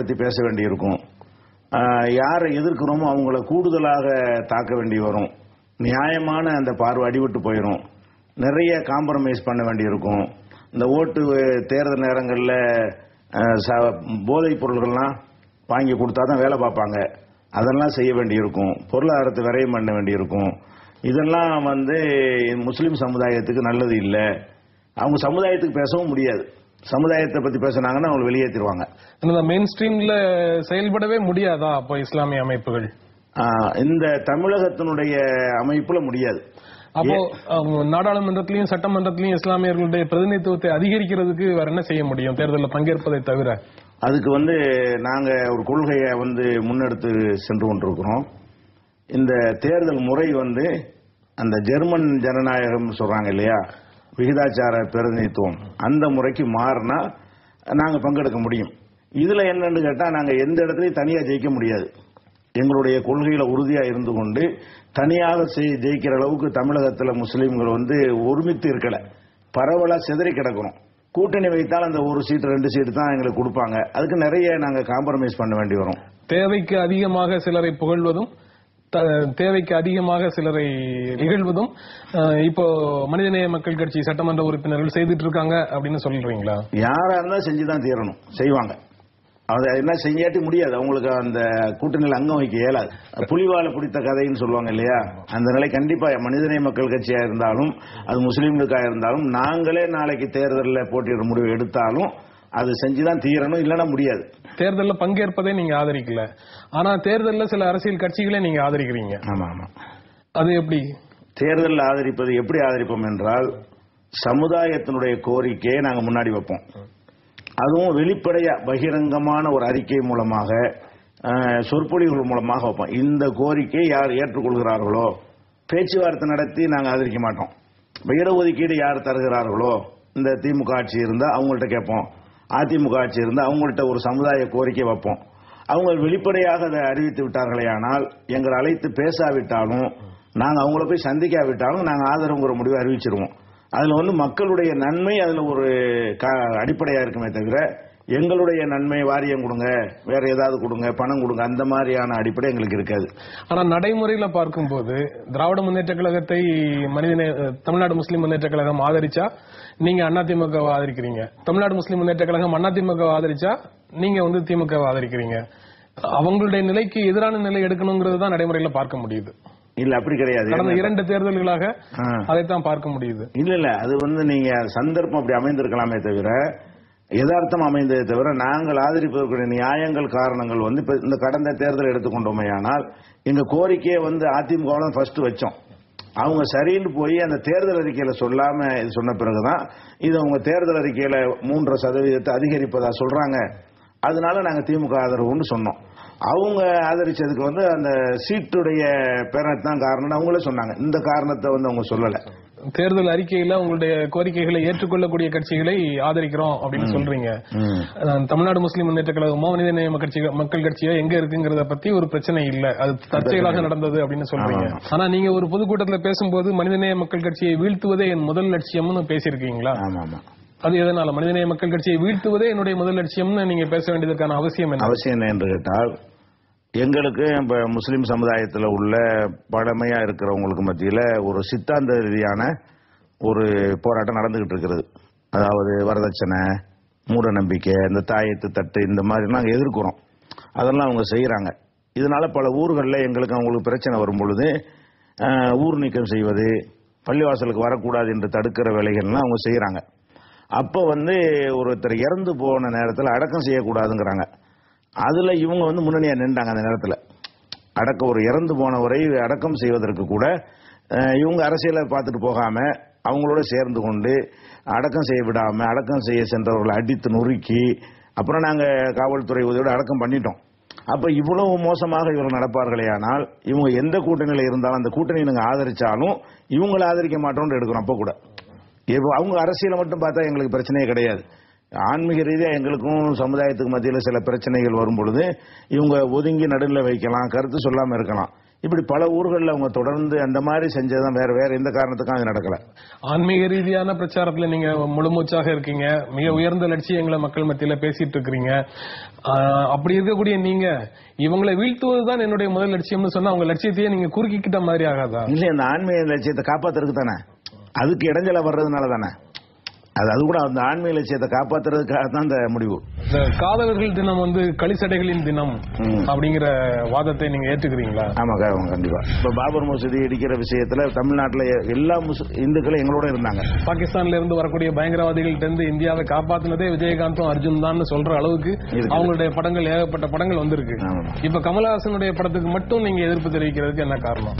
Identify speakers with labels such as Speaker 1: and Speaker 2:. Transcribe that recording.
Speaker 1: பற்றி பேச வேண்டியிருக்கும். யாரை எதிர்க்கிறோமோ அவங்கள கூடுதலாக தாக்க வேண்டி வரும். நியாயமான அந்த பார்வை அடிபட்டு போயிடும் நிறைய காம்ப்ரமைஸ் பண்ண வேண்டியிருக்கும். இந்த ஓட்டு தேர்தல் நேரங்களில் போதைப் பொருள்கள்லாம் வாங்கி கொடுத்தா தான் வேலை பார்ப்பாங்க. அதெல்லாம் செய்ய வேண்டியிருக்கும். பொருளாதாரத்தை விரயம் பண்ண வேண்டியிருக்கும். இதெல்லாம் வந்து முஸ்லீம் சமுதாயத்துக்கு நல்லது இல்லை. அவங்க சமுதாயத்துக்கு பேசவும் முடியாது. சமுதாயத்தை பற்றி பேசுனாங்கன்னா அவங்க வெளியேற்றிடுவாங்க
Speaker 2: மெயின் ஸ்ட்ரீம்ல செயல்படவே முடியாதா அப்போ இஸ்லாமிய அமைப்புகள்?
Speaker 1: இந்த தமிழகத்தினுடைய அமைப்புல முடியாது.
Speaker 2: அப்போ நாடாளுமன்றத்திலையும் சட்டமன்றத்திலையும் இஸ்லாமியர்களுடைய பிரதிநிதித்துவத்தை அதிகரிக்கிறதுக்கு வேற என்ன செய்ய முடியும்? தேர்தலில் பங்கேற்பதை தவிர.
Speaker 1: அதுக்கு வந்து நாங்க ஒரு கொள்கையை வந்து முன்னெடுத்து சென்று கொண்டிருக்கிறோம். இந்த தேர்தல் முறை வந்து அந்த ஜெர்மன் ஜனநாயகம் சொல்றாங்க இல்லையா? விகிதாச்சார பிரதிநிதித்துவம் அந்த முறைக்கு மாறினா நாங்கள் பங்கெடுக்க முடியும். இதில் என்னன்னு கேட்டால் நாங்கள் எந்த இடத்துலையும் தனியாக ஜெயிக்க முடியாது. எங்களுடைய கொள்கையில் உறுதியாக இருந்து கொண்டு தனியாக செய்- ஜெயிக்கிற அளவுக்கு தமிழகத்தில் முஸ்லீம்கள் வந்து ஒருமித்து இருக்கலை. பரவலாக சிதறி கிடக்கணும். கூட்டணி வைத்தால் அந்த ஒரு சீட்டு ரெண்டு சீட்டு தான் எங்களுக்கு கொடுப்பாங்க. அதுக்கு நிறைய நாங்கள் காம்ப்ரமைஸ் பண்ண வேண்டி வரும்.
Speaker 2: தேவைக்கு அதிகமாக சிலரை புகழ்வதும் தேவைக்கு அதிகமாக சிலரை இகழ்வதும் இப்போ மனிதநேய மக்கள் கட்சி சட்டமன்ற உறுப்பினர்கள் செய்துட்டு இருக்காங்க அப்படின்னு சொல்றீங்களா?
Speaker 1: யாரா இருந்தாலும் செஞ்சுதான் தீரணும். செய்வாங்க. அது என்ன செஞ்சாட்டி முடியாது. அவங்களுக்கு அந்த கூட்டணியில் அங்கம் வைக்க இயலாது. புலிவாலை பிடித்த கதைன்னு சொல்லுவாங்க இல்லையா? அந்த நிலை கண்டிப்பாக மனிதநேய மக்கள் கட்சியாக இருந்தாலும் அது முஸ்லீம்களுக்காக இருந்தாலும் நாங்களே நாளைக்கு தேர்தலில் போட்டியிட முடிவு எடுத்தாலும் அது செஞ்சுதான் தீரணும் இல்லைன்னா முடியாது.
Speaker 2: தேர்தலில் பங்கேற்பதை நீங்க ஆதரிக்கல. ஆனா தேர்தலில் சில அரசியல் கட்சிகளை நீங்க ஆதரிக்கிறீங்க.
Speaker 1: ஆமா ஆமா.
Speaker 2: அது எப்படி?
Speaker 1: தேர்தலில் ஆதரிப்பது எப்படி ஆதரிப்போம் என்றால் சமுதாயத்தினுடைய கோரிக்கையை நாங்கள் முன்னாடி வைப்போம். அதுவும் வெளிப்படையா பகிரங்கமான ஒரு அறிக்கை மூலமாக சொற்பொழிவுகள் மூலமாக வைப்போம். இந்த கோரிக்கை யார் ஏற்றுக்கொள்கிறார்களோ பேச்சுவார்த்தை நடத்தி நாங்கள் ஆதரிக்க மாட்டோம். இடஒதுக்கீடு யார் தருகிறார்களோ இந்த திமுக ஆட்சி இருந்தால் அவங்கள்ட்ட கேட்போம். அதிமுக ஆட்சி இருந்து அவங்கள்ட்ட ஒரு சமுதாய கோரிக்கை வைப்போம். அவங்க வெளிப்படையாக அதை அறிவித்து விட்டார்களே ஆனால் எங்களை அழைத்து பேசாவிட்டாலும் நாங்கள் அவங்கள போய் சந்திக்காவிட்டாலும் நாங்கள் ஆதரவுங்கிற முடிவை அறிவிச்சிருவோம். அதில் வந்து மக்களுடைய நன்மை அதில் ஒரு க- அடிப்படையாக இருக்குமே தவிர எங்களுடைய நன்மை வாரியம் கொடுங்க வேற ஏதாவது கொடுங்க பணம் கொடுங்க அந்த மாதிரியான அடிப்படை எங்களுக்கு இருக்காது.
Speaker 2: ஆனா நடைமுறையில பார்க்கும்போது திராவிட முன்னேற்ற கழகத்தை மனிதநே தமிழ்நாடு முஸ்லிம் முன்னேற்ற கழகம் ஆதரிச்சா நீங்க அதிமுக ஆதரிக்கிறீங்க. தமிழ்நாடு முஸ்லிம் முன்னேற்ற கழகம் அதிமுக ஆதரிச்சா நீங்க வந்து திமுக ஆதரிக்கிறீங்க. அவங்களுடைய நிலைக்கு எதிரான நிலை எடுக்கணுங்கிறது தான் நடைமுறையில பார்க்க முடியுது.
Speaker 1: இல்ல அப்படி கிடையாது.
Speaker 2: கடந்த இரண்டு தேர்தல்களாக. அதைத்தான் பார்க்க முடியுது.
Speaker 1: இல்ல இல்ல அது வந்து நீங்க சந்தர்ப்பம் அப்படி அமைந்திருக்கலாமே தவிர யதார்த்தம் அமைந்ததை தவிர நாங்கள் ஆதரிப்பதற்குரிய நியாயங்கள் காரணங்கள் வந்து இப்போ இந்த கடந்த தேர்தல் எடுத்துக்கொண்டோமேயானால் இந்த கோரிக்கையை வந்து அதிமுக ஃபர்ஸ்ட் வச்சோம். அவங்க சரின்னு போய் அந்த தேர்தல் அறிக்கையில் சொல்லாமல் இது சொன்ன பிறகு தான் இது அவங்க தேர்தல் அறிக்கையில் மூன்றரை சதவீதத்தை அதிகரிப்பதா சொல்கிறாங்க அதனால நாங்கள் திமுக ஆதரவுன்னு சொன்னோம். அவங்க ஆதரிச்சதுக்கு வந்து அந்த சீட்டுடைய பேரத்தான் காரணம்னு அவங்களே சொன்னாங்க. இந்த காரணத்தை வந்து அவங்க சொல்லலை.
Speaker 2: தேர்தல் அறிக்கையில உங்களுடைய கோரிக்கைகளை ஏற்றுக்கொள்ளக்கூடிய கட்சிகளை ஆதரிக்கிறோம் அப்படின்னு சொல்றீங்க. தமிழ்நாடு முஸ்லிம் முன்னேற்ற கழகமோ மனிதநேய மக்கள் கட்சி- மக்கள் கட்சியோ எங்க இருக்குங்கிறத பத்தி ஒரு பிரச்சனை இல்ல. அது தற்செயலாக நடந்தது அப்படின்னு சொல்றீங்க. ஆனா நீங்க ஒரு பொதுக்கூட்டத்துல பேசும்போது மனிதநேய மக்கள் கட்சியை வீழ்த்துவதே என் முதல் லட்சியம்னு பேசியிருக்கீங்களா? அது எதனால? மனிதநேய மக்கள் கட்சியை வீழ்த்துவதே என்னுடைய முதல் லட்சியம்னு நீங்க பேச வேண்டியதற்கான அவசியம் என்ன?
Speaker 1: அவசியம் என்ன என்று கேட்டால் எங்களுக்கு இப்ப முஸ்லிம் சமுதாயத்தில் உள்ள பழமையா இருக்கிறவங்களுக்கு மத்தியில ஒரு சித்தாந்த ரீதியான ஒரு போராட்டம் நடந்துகிட்டு இருக்கிறது. அதாவது வரதட்சணை மூட நம்பிக்கை இந்த தாயத்து தட்டு இந்த மாதிரி நாங்கள் எதிர்க்கிறோம். அதெல்லாம் அவங்க செய்யறாங்க இதனால பல ஊர்களில் எங்களுக்கு அவங்களுக்கு பிரச்சனை வரும் பொழுது ஊர் நீக்கம் செய்வது பள்ளிவாசலுக்கு வரக்கூடாது என்று தடுக்கிற வேலைகள்லாம் அவங்க செய்யறாங்க அப்போ வந்து ஒருத்தர் இறந்து போன நேரத்தில் அடக்கம் செய்யக்கூடாதுங்கிறாங்க. அதுல இவங்க வந்து முன்னணியா நின்றாங்க அந்த நேரத்தில். அடக்க ஒரு இறந்து போனவரை அடக்கம் செய்வதற்கு கூட இவங்க அரசியலை பார்த்துட்டு போகாம அவங்களோட சேர்ந்து கொண்டு அடக்கம் செய்ய விடாம அடக்கம் செய்ய சென்றவர்களை அடித்து நொறுக்கி அப்புறம் நாங்க காவல்துறை உதவியோட அடக்கம் பண்ணிட்டோம். அப்ப இவ்வளவு மோசமாக இவர்கள் நடப்பார்களேயானால் இவங்க எந்த கூட்டணியில இருந்தாலும் அந்த கூட்டணியை நாங்கள் ஆதரிச்சாலும் இவங்களை ஆதரிக்க மாட்டோம்னு எடுக்கிறோம் அப்ப கூட. இப்போ அவங்க அரசியலை மட்டும் பார்த்தா எங்களுக்கு பிரச்சனையே கிடையாது. ஆன்மீக ரீதியாக எங்களுக்கும் சமுதாயத்துக்கு மத்தியில் சில பிரச்சனைகள் வரும் பொழுது இவங்க ஒதுங்கி நடுவில் வைக்கலாம் கருத்து சொல்லாமல் இருக்கலாம். இப்படி பல ஊர்களில் அவங்க தொடர்ந்து அந்த மாதிரி செஞ்சதுதான் வேற வேற எந்த காரணத்துக்கும் அது நடக்கல.
Speaker 2: ஆன்மீக ரீதியான பிரச்சாரத்துல நீங்க முழுமூச்சாக இருக்கீங்க. மிக உயர்ந்த லட்சியங்களை மக்கள் மத்தியில பேசிட்டு இருக்கிறீங்க அப்படி இருக்கக்கூடிய நீங்க இவங்களை வீழ்த்துவதுதான் என்னுடைய முதல் லட்சியம்னு சொன்னா அவங்க லட்சியத்தையே நீங்க குறுக்கிக்கிட்ட மாதிரி ஆகாதா?
Speaker 1: இல்லை அந்த ஆன்மீக லட்சியத்தை காப்பாத்துறதுக்கு தானே. அதுக்கு இடைஞ்சல வர்றதுனால தானே. அது அது கூட அந்த ஆன்மீக லட்சியத்தை காப்பாத்துறதுக்காக தான் அந்த முடிவு
Speaker 2: இந்த காதலர்கள் தினம் வந்து களிசடைகளின் தினம். அப்படிங்கிற வாதத்தை நீங்க ஏற்றுக்கிறீங்களா
Speaker 1: ஆமா கண்டிப்பா இப்ப பாபர் மசூதி இடிக்கிற விஷயத்துல தமிழ்நாட்டுல எல்லா இந்துக்களும் எங்களோட இருந்தாங்க
Speaker 2: பாகிஸ்தான்ல இருந்து வரக்கூடிய பயங்கரவாதிகள்ட்ட இருந்து இந்தியாவை காப்பாத்தினதே விஜயகாந்தும் அர்ஜுன் தான் சொல்ற அளவுக்கு. அவங்களுடைய படங்கள் ஏகப்பட்ட படங்கள் வந்திருக்கு. இப்ப கமலஹாசனுடைய படத்துக்கு மட்டும் நீங்க எதிர்ப்பு தெரிவிக்கிறதுக்கு என்ன காரணம்